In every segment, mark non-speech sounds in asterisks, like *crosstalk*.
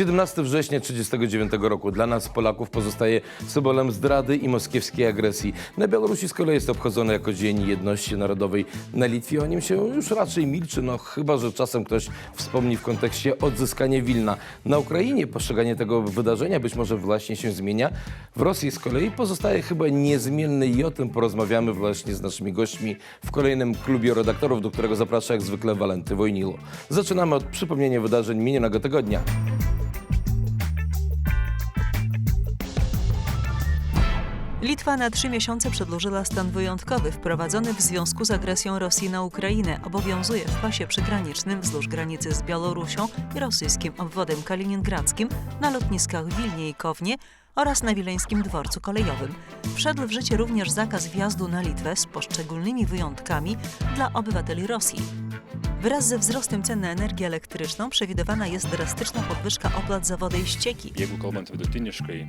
17 września 1939 roku dla nas, Polaków, pozostaje symbolem zdrady i moskiewskiej agresji. Na Białorusi z kolei jest obchodzony jako Dzień Jedności Narodowej. Na Litwie o nim się już raczej milczy, no chyba, że czasem ktoś wspomni w kontekście odzyskania Wilna. Na Ukrainie postrzeganie tego wydarzenia być może właśnie się zmienia. W Rosji z kolei pozostaje chyba niezmienny i o tym porozmawiamy właśnie z naszymi gośćmi w kolejnym klubie redaktorów, do którego zaprasza jak zwykle Walenty Wojnilo. Zaczynamy od przypomnienia wydarzeń minionego tygodnia. Litwa na trzy miesiące przedłużyła stan wyjątkowy wprowadzony w związku z agresją Rosji na Ukrainę. Obowiązuje w pasie przygranicznym wzdłuż granicy z Białorusią i rosyjskim obwodem kaliningradzkim na lotniskach Wilnie i Kownie oraz na wileńskim dworcu kolejowym. Wszedł w życie również zakaz wjazdu na Litwę z poszczególnymi wyjątkami dla obywateli Rosji. Wraz ze wzrostem cen na energię elektryczną przewidywana jest drastyczna podwyżka opłat za wodę i ścieki.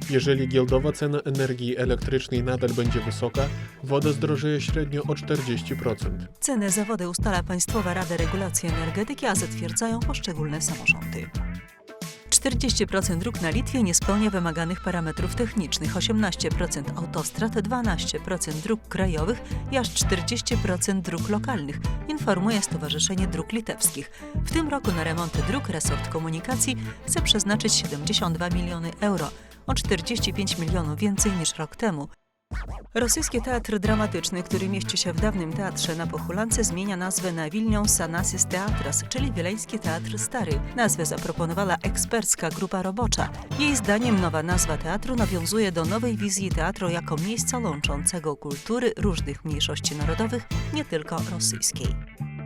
Jeżeli giełdowa cena energii elektrycznej nadal będzie wysoka, woda zdrożeje średnio o 40%. Cenę za wodę ustala Państwowa Rada Regulacji Energetyki, a zatwierdzają poszczególne samorządy. 40% dróg na Litwie nie spełnia wymaganych parametrów technicznych, 18% autostrad, 12% dróg krajowych i aż 40% dróg lokalnych, informuje Stowarzyszenie Dróg Litewskich. W tym roku na remonty dróg resort komunikacji chce przeznaczyć 72 miliony euro, o 45 milionów więcej niż rok temu. Rosyjski teatr dramatyczny, który mieści się w dawnym teatrze na Pochulance, zmienia nazwę na Wilnią Sanasis Teatras, czyli Wileński Teatr Stary. Nazwę zaproponowała ekspercka grupa robocza. Jej zdaniem nowa nazwa teatru nawiązuje do nowej wizji teatru jako miejsca łączącego kultury różnych mniejszości narodowych, nie tylko rosyjskiej.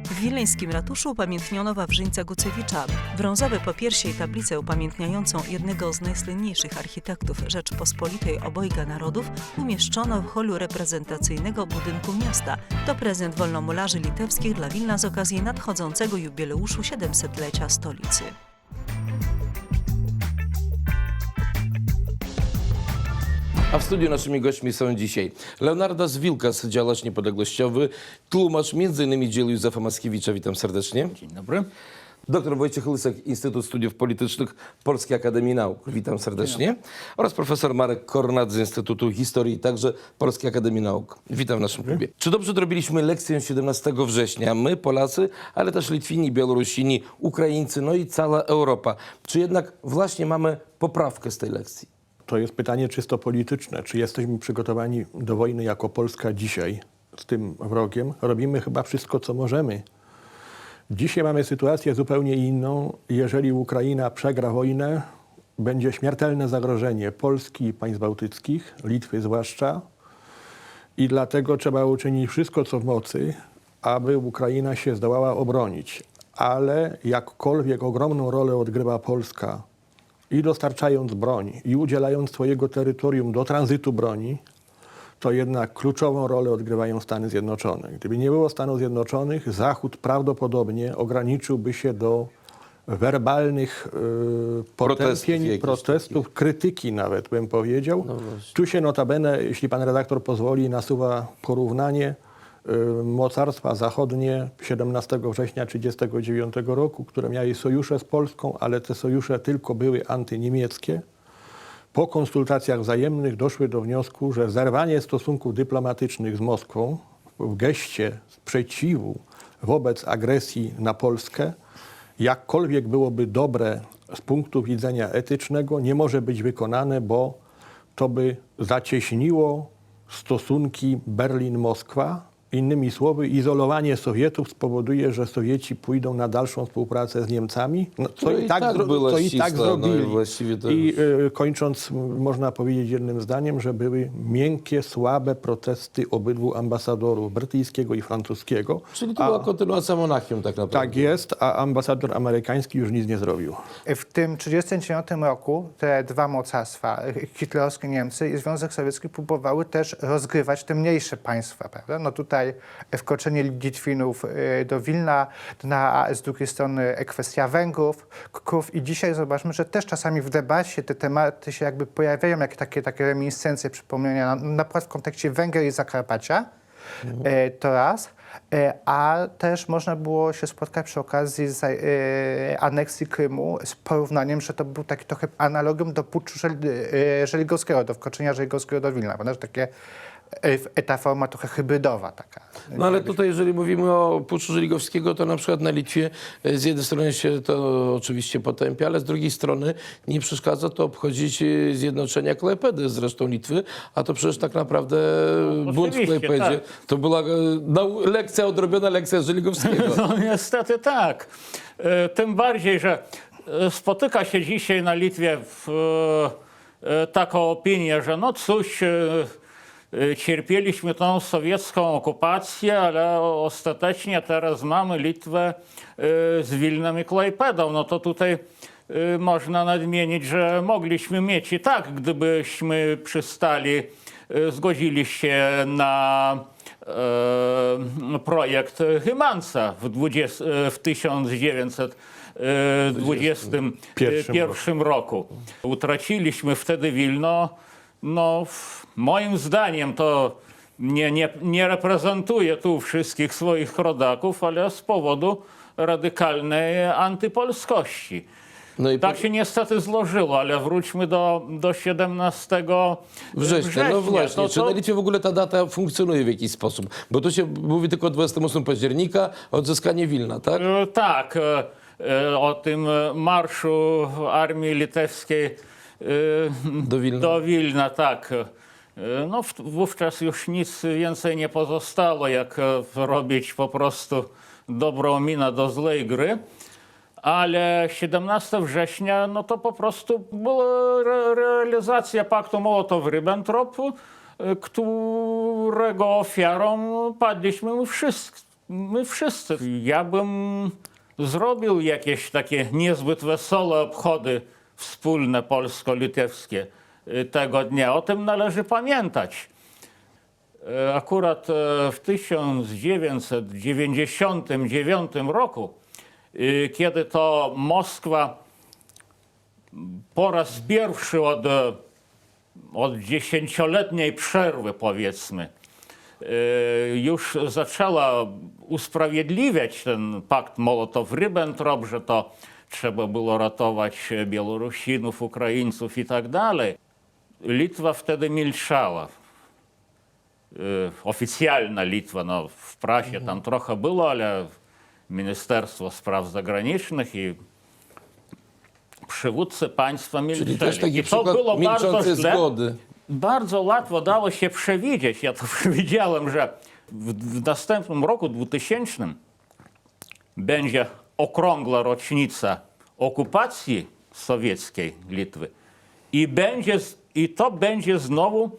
W wileńskim ratuszu upamiętniono Wawrzyńca Gucewicza. Brązowe popiersie i tablicę upamiętniającą jednego z najsłynniejszych architektów Rzeczpospolitej obojga narodów umieszczono w holu reprezentacyjnego budynku miasta. To prezent wolnomularzy litewskich dla Wilna z okazji nadchodzącego jubileuszu 700-lecia stolicy. A w studiu naszymi gośćmi są dzisiaj Leonardas Wilkas, działacz niepodległościowy, tłumacz m.in. dzieł Józefa Mackiewicza. Witam serdecznie. dzień dobry. Doktor Wojciech Lysek, Instytut Studiów Politycznych Polskiej Akademii Nauk. Witam serdecznie. Oraz profesor Marek Kornat z Instytutu Historii, także Polskiej Akademii Nauk. Witam w naszym klubie. Czy dobrze odrobiliśmy lekcję 17 września? My, Polacy, ale też Litwini, Białorusini, Ukraińcy, no i cała Europa. Czy jednak właśnie mamy poprawkę z tej lekcji? To jest pytanie czysto polityczne. Czy jesteśmy przygotowani do wojny jako Polska dzisiaj z tym wrogiem? Robimy chyba wszystko, co możemy. Dzisiaj mamy sytuację zupełnie inną. Jeżeli Ukraina przegra wojnę, będzie śmiertelne zagrożenie Polski i państw bałtyckich, Litwy zwłaszcza. I dlatego trzeba uczynić wszystko, co w mocy, aby Ukraina się zdołała obronić. Ale jakkolwiek ogromną rolę odgrywa Polska i dostarczając broń, i udzielając swojego terytorium do tranzytu broni, to jednak kluczową rolę odgrywają Stany Zjednoczone. Gdyby nie było Stanów Zjednoczonych, Zachód prawdopodobnie ograniczyłby się do werbalnych yy, potępień, jakichś protestów, krytyki nawet bym powiedział. No tu się notabene, jeśli pan redaktor pozwoli, nasuwa porównanie y, mocarstwa zachodnie 17 września 1939 roku, które miały sojusze z Polską, ale te sojusze tylko były antyniemieckie. Po konsultacjach wzajemnych doszły do wniosku, że zerwanie stosunków dyplomatycznych z Moskwą w geście sprzeciwu wobec agresji na Polskę, jakkolwiek byłoby dobre z punktu widzenia etycznego, nie może być wykonane, bo to by zacieśniło stosunki Berlin-Moskwa. Innymi słowy, izolowanie Sowietów spowoduje, że Sowieci pójdą na dalszą współpracę z Niemcami, no, co, No i tak, zro- była co i tak no i zrobili. właściwie to I już- y, kończąc, można powiedzieć jednym zdaniem, że były miękkie, słabe protesty obydwu ambasadorów, brytyjskiego i francuskiego. Czyli to była kontynuacja Monachium tak naprawdę. Tak jest, a ambasador amerykański już nic nie zrobił. W tym 1939 roku te dwa mocarstwa, hitlerowskie Niemcy i Związek Sowiecki, próbowały też rozgrywać te mniejsze państwa. Prawda? No tutaj wkroczenie Litwinów y, do Wilna, na, a z drugiej strony kwestia Węgrów, Krów i dzisiaj zobaczmy, że też czasami w debacie te tematy się jakby pojawiają, jak takie, takie reminiscencje, przypomnienia, na, na przykład w kontekście Węgier i Zakarpacia. E, To raz. E, A też można było się spotkać przy okazji za- e, aneksji Krymu z porównaniem, że to był taki trochę analogium do puczu żel, e, żeligowskiego, do wkroczenia żeligowskiego do Wilna. Prawda? Że takie ta forma trochę hybrydowa taka. No ale tutaj, jeżeli mówimy o Puczu Żeligowskiego, to na przykład na Litwie e, z jednej strony się to oczywiście potępia, ale z drugiej strony nie przeszkadza to obchodzić e, zjednoczenia Klejpedy z resztą Litwy, a to przecież tak naprawdę bunt w oczywiście, Klejpedzie to była e, nau- lekcja, odrobiona lekcja Żeligowskiego. *laughs* No niestety tak. E, Tym bardziej, że e, spotyka się dzisiaj na Litwie w, e, e, taką opinię, że no cóż, e, e, cierpieliśmy tą sowiecką okupację, ale ostatecznie teraz mamy Litwę e, z Wilnem i Klejpedą. No to tutaj e, można nadmienić, że mogliśmy mieć i tak, gdybyśmy przystali, zgodzili się na projekt Hymansa w, 20, e, w 1921 roku. Utraciliśmy wtedy Wilno. No, moim zdaniem to nie, nie, nie reprezentuje tu wszystkich swoich rodaków, ale z powodu radykalnej antypolskości. No i Tak się niestety złożyło, ale wróćmy do, do 17 Września, no właśnie. To- Czy to- na Litwie w ogóle ta data funkcjonuje w jakiś sposób? Bo tu się mówi tylko o 28 października, odzyskanie Wilna, tak? E, Tak, e, e, o tym marszu armii litewskiej Do Wilna. do Wilna, tak. E, No, wówczas już nic więcej nie pozostało, jak e, robić po prostu dobrą minę do złej gry. Ale 17 września, no to po prostu była re realizacja paktu Mołotow-Ribbentrop, e, którego ofiarą padliśmy my wszyscy. My wszyscy. Ja bym zrobił jakieś takie niezbyt wesołe obchody wspólne polsko-litewskie e, tego dnia. O tym należy pamiętać. E, Akurat e, w 1999 roku, kiedy to Moskwa po raz pierwszy od, od dziesięcioletniej przerwy, powiedzmy, już zaczęła usprawiedliwiać ten pakt Mołotow-Ribbentrop, że to trzeba było ratować Białorusinów, Ukraińców i tak dalej. Litwa wtedy milczała oficjalna Litwa, no w prasie tam trochę było, ale Ministerstwo Spraw Zagranicznych i przywódcy państwa milczeli. Czyli też taki I to było bardzo źle. zgody. Bardzo łatwo dało się przewidzieć. Ja to przewidziałem, że w, w następnym roku 2000 będzie okrągła rocznica okupacji sowieckiej Litwy i, będzie, i to będzie znowu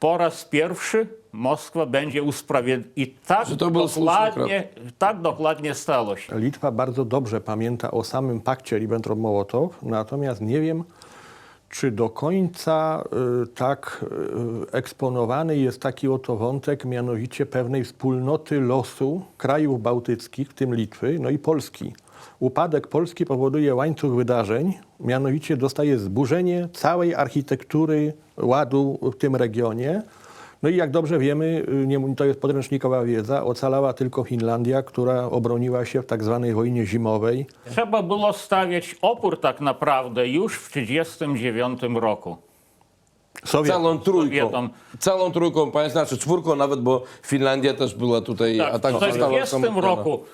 po raz pierwszy Moskwa będzie usprawiedliwiona. I tak dokładnie, tak dokładnie stało się. Litwa bardzo dobrze pamięta o samym pakcie Ribbentrop-Mołotow, natomiast nie wiem, czy do końca y, tak y, eksponowany jest taki oto wątek, mianowicie pewnej wspólnoty losu krajów bałtyckich, w tym Litwy, no i Polski. Upadek Polski powoduje łańcuch wydarzeń, mianowicie dostaje zburzenie całej architektury ładu w tym regionie. No i jak dobrze wiemy, y, nie, to jest podręcznikowa wiedza, ocalała tylko Finlandia, która obroniła się w tak zwanej wojnie zimowej. Trzeba było stawiać opór tak naprawdę już w 1939 roku. Sowiet, Całą trójką. Sowietom. Całą trójką państw, znaczy czwórką nawet, bo Finlandia też była tutaj, a Tak, tak w została 1940 osamotniona. roku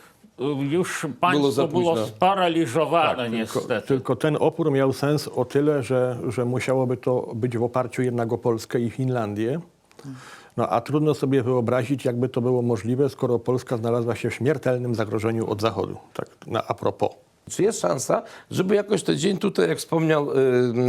y, już państwo było, późno. sparaliżowane tylko, niestety. tylko ten opór miał sens o tyle, że, że musiałoby to być w oparciu jednak o Polskę i Finlandię. No a trudno sobie wyobrazić, jakby to było możliwe, skoro Polska znalazła się w śmiertelnym zagrożeniu od Zachodu. Tak na a propos. Czy jest szansa, żeby jakoś ten dzień tutaj, jak wspomniał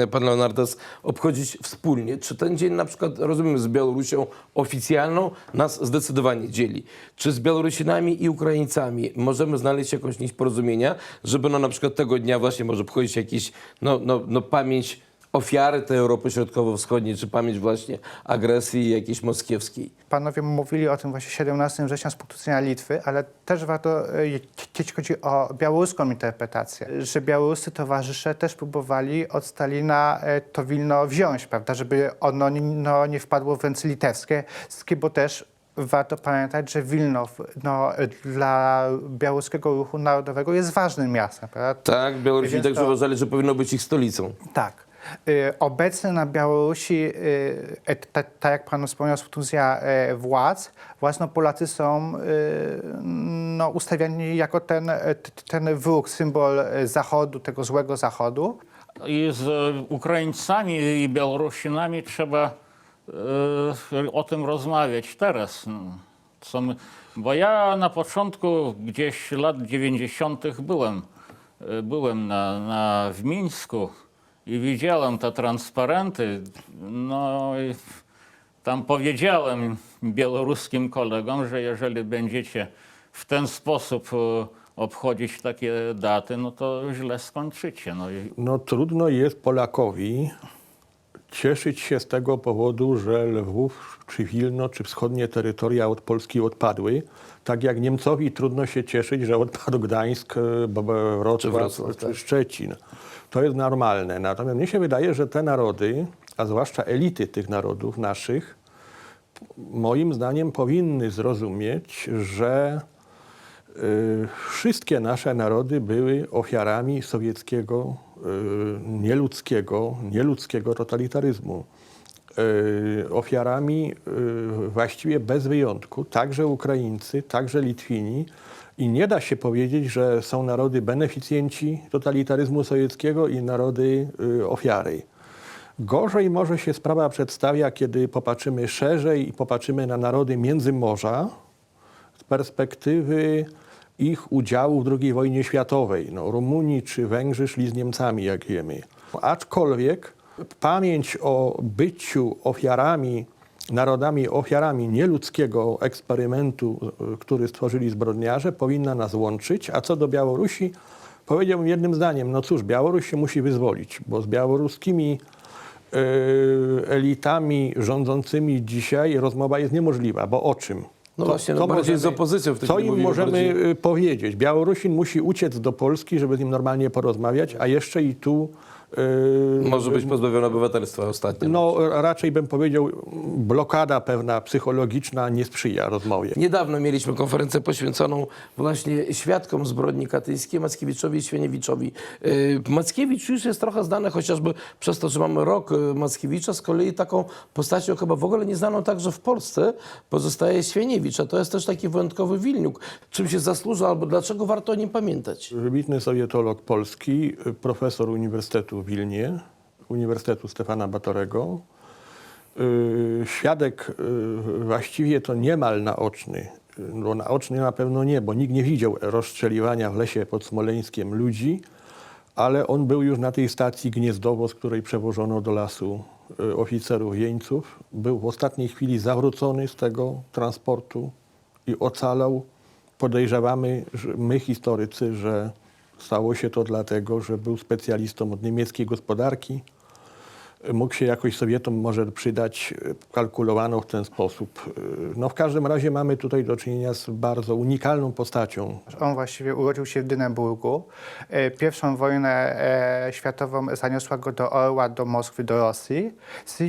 y, pan Leonardas, obchodzić wspólnie? Czy ten dzień na przykład, rozumiem, z Białorusią oficjalną nas zdecydowanie dzieli? Czy z Białorusinami i Ukraińcami możemy znaleźć jakąś nić porozumienia, żeby no, na przykład tego dnia właśnie może obchodzić jakiś, no, no, no pamięć ofiary tej Europy Środkowo-Wschodniej, czy pamięć właśnie agresji jakiejś moskiewskiej? Panowie mówili o tym właśnie 17 września z punktu widzenia Litwy, ale też warto, e, jeśli chodzi o białoruską interpretację, że białoruscy towarzysze też próbowali od Stalina e, to Wilno wziąć, prawda, żeby ono nie- no, nie wpadło w ręce litewskie, bo też warto pamiętać, że Wilnow no, dla białoruskiego ruchu narodowego jest ważnym miastem. Prawda? Tak, Białorusini Więc także to- uważali, że powinno być ich stolicą. Tak. Y, Obecnie na Białorusi, y, e, ta- tak jak Pan wspomniał, fuzja e, władz, właśnie Polacy są y, no, ustawiani jako ten, e, ten wróg, symbol e, Zachodu, tego złego Zachodu. I z Ukraińcami i Białorusinami trzeba o tym rozmawiać teraz. Co my, bo ja na początku gdzieś lat 90. byłem, byłem na, na, w Mińsku i widziałem te transparenty. No i tam powiedziałem białoruskim kolegom, że jeżeli będziecie w ten sposób e, obchodzić takie daty, no to źle skończycie. No i No trudno jest Polakowi cieszyć się z tego powodu, że Lwów, czy Wilno, czy wschodnie terytoria od Polski odpadły. Tak jak Niemcowi trudno się cieszyć, że odpadł Gdańsk, e, Wrocław, Czy Wrocław, czy tak. Szczecin. To jest normalne. Natomiast mnie się wydaje, że te narody, a zwłaszcza elity tych narodów naszych, moim zdaniem powinny zrozumieć, że wszystkie nasze narody były ofiarami sowieckiego, y, nieludzkiego, nieludzkiego totalitaryzmu. Y, ofiarami y, właściwie bez wyjątku, także Ukraińcy, także Litwini. I nie da się powiedzieć, że są narody beneficjenci totalitaryzmu sowieckiego i narody y, ofiary. Gorzej może się sprawa przedstawia, kiedy popatrzymy szerzej i popatrzymy na narody Międzymorza z perspektywy ich udziału w II wojnie światowej. No, Rumuni czy Węgrzy szli z Niemcami, jak wiemy. Aczkolwiek pamięć o byciu ofiarami, narodami ofiarami nieludzkiego eksperymentu, który stworzyli zbrodniarze, powinna nas łączyć. A co do Białorusi, powiedziałbym jednym zdaniem, no cóż, Białoruś się musi wyzwolić, bo z białoruskimi y, elitami rządzącymi dzisiaj rozmowa jest niemożliwa, bo o czym? No właśnie, no bardziej z opozycją w tej Co im możemy bardziej- y, powiedzieć? Białorusin musi uciec do Polski, żeby z nim normalnie porozmawiać, a jeszcze i tu... y, Może być pozbawiony obywatelstwa ostatnio. No raczej bym powiedział, blokada pewna psychologiczna nie sprzyja rozmowie. Niedawno mieliśmy konferencję poświęconą właśnie świadkom zbrodni katyńskiej, Mackiewiczowi i Świeniewiczowi. Yy, Mackiewicz już jest trochę znany chociażby przez to, że mamy rok yy, Mackiewicza. Z kolei taką postacią chyba w ogóle nieznaną także w Polsce pozostaje Świeniewicz, a to jest też taki wyjątkowy Wilniuk. Czym się zasłużył albo dlaczego warto o nim pamiętać? Wybitny sowietolog polski, y, profesor Uniwersytetu w Wilnie, Uniwersytetu Stefana Batorego. Y, Świadek y, właściwie to niemal naoczny, y, no naoczny na pewno nie, bo nikt nie widział rozstrzeliwania w lesie pod Smoleńskiem ludzi, ale on był już na tej stacji Gniezdowo, z której przewożono do lasu oficerów jeńców. Był w ostatniej chwili zawrócony z tego transportu i ocalał. Podejrzewamy, my historycy, że stało się to dlatego, że był specjalistą od niemieckiej gospodarki. Mógł się jakoś Sowietom może przydać, y, kalkulowano w ten sposób. Y, No w każdym razie mamy tutaj do czynienia z bardzo unikalną postacią On właściwie urodził się w Dyneburgu. E, Pierwszą wojnę e, światową zaniosła go do Orła, do Moskwy, do Rosji.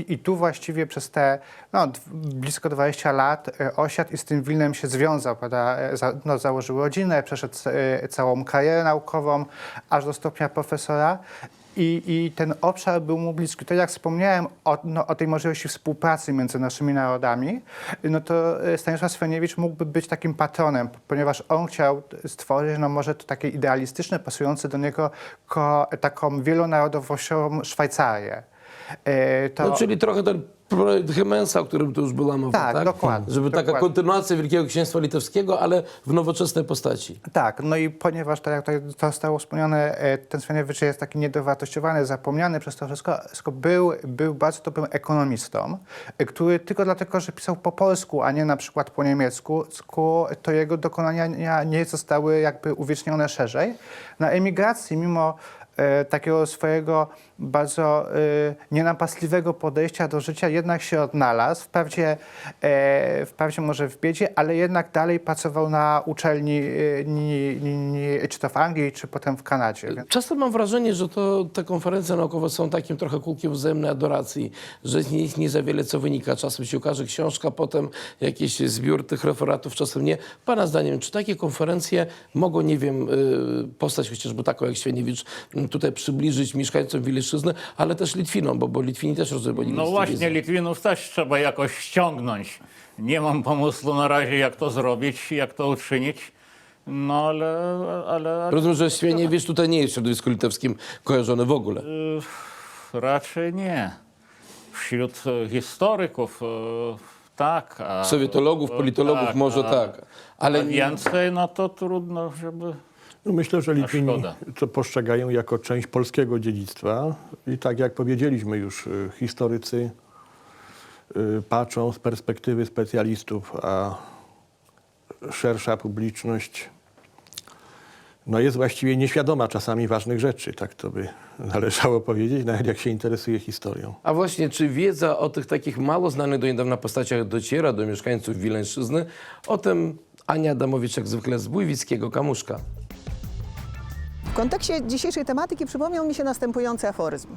I tu właściwie przez te no, blisko 20 lat e, osiadł i z tym Wilnem się związał. Prawda? E, no, założył rodzinę, przeszedł e, całą karierę naukową, aż do stopnia profesora. I, I ten obszar był mu bliski. To jak wspomniałem o, no, o tej możliwości współpracy między naszymi narodami, no to e, Stanisław Sweniewicz mógłby być takim patronem, ponieważ on chciał stworzyć, no może to takie idealistyczne, pasujące do niego ko, taką wielonarodowościową Szwajcarię. E, To, No, czyli trochę ten projekt Hemensa, o którym tu już była mowa, tak? Tak, dokładnie, Żeby taka dokładnie. kontynuacja Wielkiego Księstwa Litewskiego, ale w nowoczesnej postaci. Tak, no i ponieważ, tak jak tutaj zostało wspomniane, e, ten Sweniewicz jest taki niedowartościowany, zapomniany przez to wszystko, był, był bardzo dobrym ekonomistą, e, który tylko dlatego, że pisał po polsku, a nie na przykład po niemiecku, to jego dokonania nie- zostały jakby uwiecznione szerzej. Na emigracji, mimo takiego swojego bardzo y, nienapastliwego podejścia do życia jednak się odnalazł. Wprawdzie, e, wprawdzie może w biedzie, ale jednak dalej pracował na uczelni, y, ni, ni, ni, czy to w Anglii, czy potem w Kanadzie. Więc- Czasem mam wrażenie, że to te konferencje naukowe są takim trochę kółkiem wzajemnej adoracji, że z nich nie za wiele co wynika. Czasem się ukaże książka, potem jakiś zbiór tych referatów, czasem nie. Pana zdaniem, czy takie konferencje mogą, nie wiem, y, postać chociażby taką jak Świeniewicz tutaj przybliżyć mieszkańcom Ale też Litwinom, bo, bo Litwini też rozumieją. No właśnie, Litwinów też trzeba jakoś ściągnąć. Nie mam pomysłu na razie, jak to zrobić, jak to uczynić. No ale, ale Rozumiem, że Świeniewicz tutaj nie jest w środowisku litewskim kojarzony w ogóle. raczej nie. Wśród historyków e, tak. A, Sowietologów, politologów tak, może a- tak, ale a więcej, no to trudno, żeby... No myślę, że Litwini szkoda. to postrzegają jako część polskiego dziedzictwa i tak jak powiedzieliśmy już, y, historycy y, patrzą z perspektywy specjalistów, a szersza publiczność no jest właściwie nieświadoma czasami ważnych rzeczy, tak to by należało powiedzieć, nawet jak się interesuje historią. A właśnie, czy wiedza o tych takich mało znanych do niedawna postaciach dociera do mieszkańców Wileńszczyzny? O tym Ania Adamowicz jak zwykle z Bójwickiego Kamuszka. Kontekście dzisiejszej tematyki przypomniał mi się następujący aforyzm.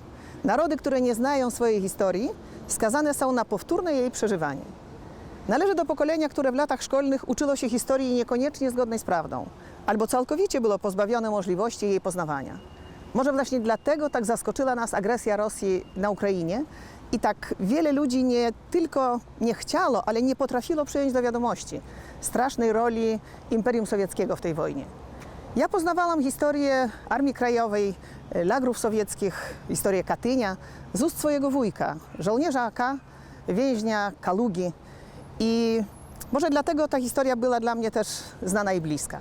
Narody, które nie znają swojej historii, skazane są na powtórne jej przeżywanie. Należy do pokolenia, które w latach szkolnych uczyło się historii niekoniecznie zgodnej z prawdą, albo całkowicie było pozbawione możliwości jej poznawania. Może właśnie dlatego tak zaskoczyła nas agresja Rosji na Ukrainie i tak wiele ludzi nie tylko nie chciało, ale nie potrafiło przyjąć do wiadomości strasznej roli Imperium Sowieckiego w tej wojnie. Ja poznawałam historię Armii Krajowej, e, lagrów sowieckich, historię Katynia z ust swojego wujka, żołnierza AK, więźnia Kalugi. I może dlatego ta historia była dla mnie też znana i bliska.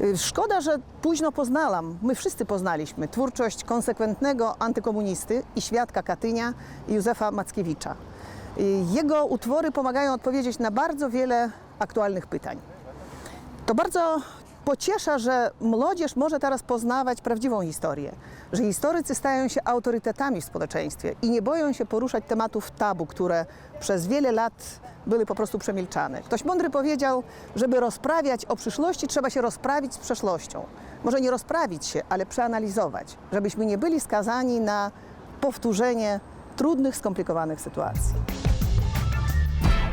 Y, Szkoda, że późno poznałam, my wszyscy poznaliśmy twórczość konsekwentnego antykomunisty i świadka Katynia Józefa Mackiewicza. Y, Jego utwory pomagają odpowiedzieć na bardzo wiele aktualnych pytań. To bardzo pociesza, że młodzież może teraz poznawać prawdziwą historię, że historycy stają się autorytetami w społeczeństwie i nie boją się poruszać tematów tabu, które przez wiele lat były po prostu przemilczane. Ktoś mądry powiedział, żeby rozprawiać o przyszłości, trzeba się rozprawić z przeszłością. Może nie rozprawić się, ale przeanalizować, żebyśmy nie byli skazani na powtórzenie trudnych, skomplikowanych sytuacji.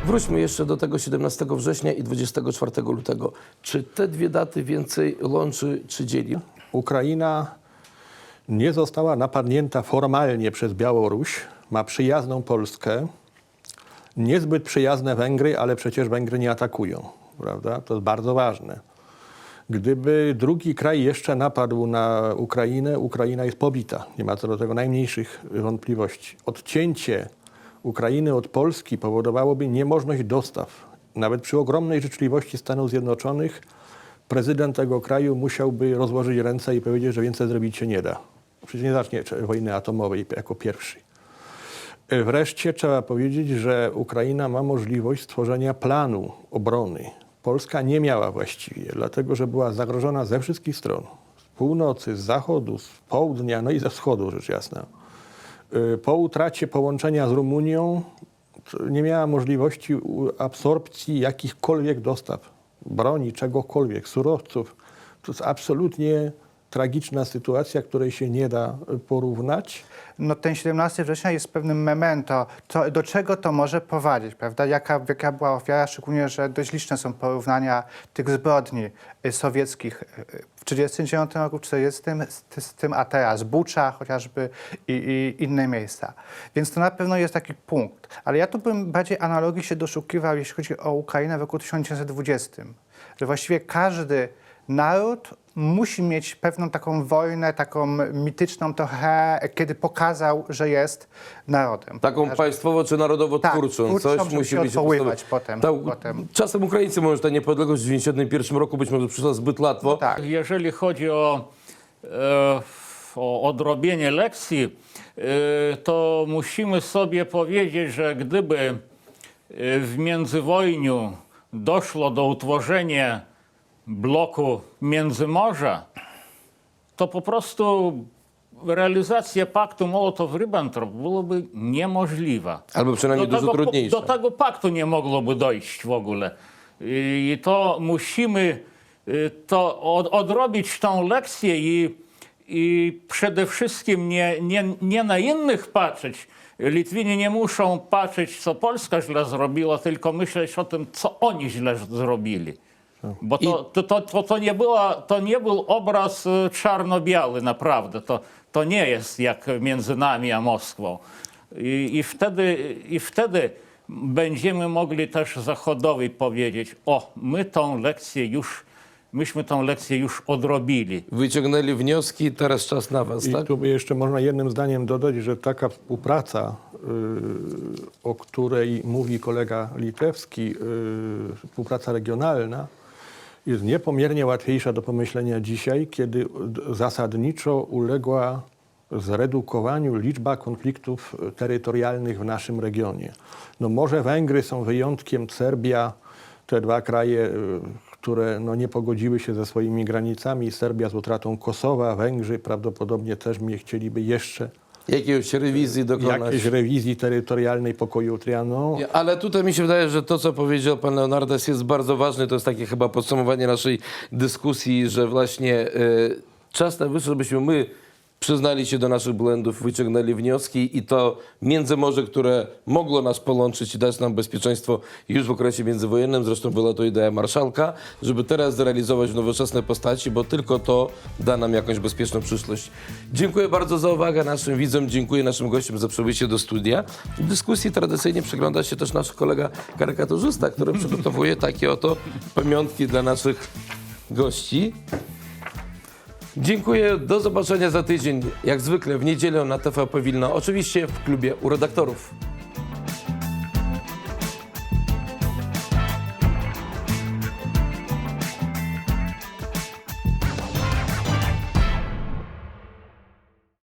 Wróćmy jeszcze do tego 17 września i 24 lutego. Czy te dwie daty więcej łączy czy dzieli? Ukraina nie została napadnięta formalnie przez Białoruś, ma przyjazną Polskę, niezbyt przyjazne Węgry, ale przecież Węgry nie atakują, prawda? To jest bardzo ważne. Gdyby drugi kraj jeszcze napadł na Ukrainę, Ukraina jest pobita. Nie ma co do tego najmniejszych wątpliwości. Odcięcie Ukrainy od Polski powodowałoby niemożność dostaw. Nawet przy ogromnej życzliwości Stanów Zjednoczonych prezydent tego kraju musiałby rozłożyć ręce i powiedzieć, że więcej zrobić się nie da. Przecież nie zacznie wojny atomowej jako pierwszy. E, Wreszcie trzeba powiedzieć, że Ukraina ma możliwość stworzenia planu obrony. Polska nie miała właściwie, dlatego że była zagrożona ze wszystkich stron. Z północy, z zachodu, z południa, no i ze wschodu, rzecz jasna. Y, Po utracie połączenia z Rumunią nie miała możliwości absorpcji jakichkolwiek dostaw broni, czegokolwiek, surowców. To jest absolutnie tragiczna sytuacja, której się nie da y, porównać. no ten 17 września jest pewnym memento, to, do czego to może prowadzić, prawda? Jaka, jaka była ofiara, szczególnie, że dość liczne są porównania tych zbrodni y, sowieckich y, w 1939 roku, w 40 z, z tym, a teraz Bucza chociażby i, i inne miejsca. Więc to na pewno jest taki punkt. Ale ja tu bym bardziej analogii się doszukiwał, jeśli chodzi o Ukrainę w roku 1920, że właściwie każdy naród musi mieć pewną taką wojnę, taką mityczną trochę, kiedy pokazał, że jest narodem. Taką państwowo czy narodowo-twórczą. Tak, twórczą, żeby się odwoływać potem- Ta- potem. Czasem Ukraińcy mówią, że ta niepodległość w 1991 roku być może przyszła zbyt łatwo. Tak. Jeżeli chodzi o, e, o odrobienie lekcji, e, to musimy sobie powiedzieć, że gdyby e, w międzywojniu doszło do utworzenia bloku Międzymorza, to po prostu realizacja paktu Mołotow-Ribbentrop byłaby niemożliwa. Albo przynajmniej dużo tego, trudniejsza. do tego paktu nie mogłoby dojść w ogóle. I to musimy y, to od, odrobić tą lekcję i, i przede wszystkim nie, nie, nie na innych patrzeć. Litwini nie muszą patrzeć, co Polska źle zrobiła, tylko myśleć o tym, co oni źle zrobili. Bo to, to, to, to, to, nie była, to nie był obraz y, czarno-biały, naprawdę. To, to nie jest jak między nami a Moskwą. I, i, wtedy, I wtedy będziemy mogli też Zachodowi powiedzieć, o, my tą lekcję już, myśmy tą lekcję już odrobili. Wyciągnęli wnioski, teraz czas na was, I tak? tu by jeszcze można jednym zdaniem dodać, że taka współpraca, y, o której mówi kolega litewski, y, współpraca regionalna, jest niepomiernie łatwiejsza do pomyślenia dzisiaj, kiedy zasadniczo uległa zredukowaniu liczba konfliktów terytorialnych w naszym regionie. No może Węgry są wyjątkiem, Serbia, te dwa kraje, y, które no, nie pogodziły się ze swoimi granicami, Serbia z utratą Kosowa, Węgrzy prawdopodobnie też mnie chcieliby jeszcze Jakiegoś rewizji dokonać. jakiejś rewizji terytorialnej pokoju Trianon. Ale tutaj mi się wydaje, że to, co powiedział pan Leonardes jest bardzo ważne. To jest takie chyba podsumowanie naszej dyskusji, że właśnie e, czas najwyższy, żebyśmy my przyznali się do naszych błędów, wyciągnęli wnioski i to międzymorze, które mogło nas połączyć i dać nam bezpieczeństwo już w okresie międzywojennym, zresztą była to idea marszałka, żeby teraz zrealizować nowoczesne postaci, bo tylko to da nam jakąś bezpieczną przyszłość. Dziękuję bardzo za uwagę naszym widzom, dziękuję naszym gościom za przybycie do studia. W dyskusji tradycyjnie przygląda się też nasz kolega karykaturzysta, który przygotowuje takie oto pamiątki dla naszych gości. Dziękuję, do zobaczenia za tydzień, jak zwykle w niedzielę na TVP Wilno, oczywiście w klubie u redaktorów.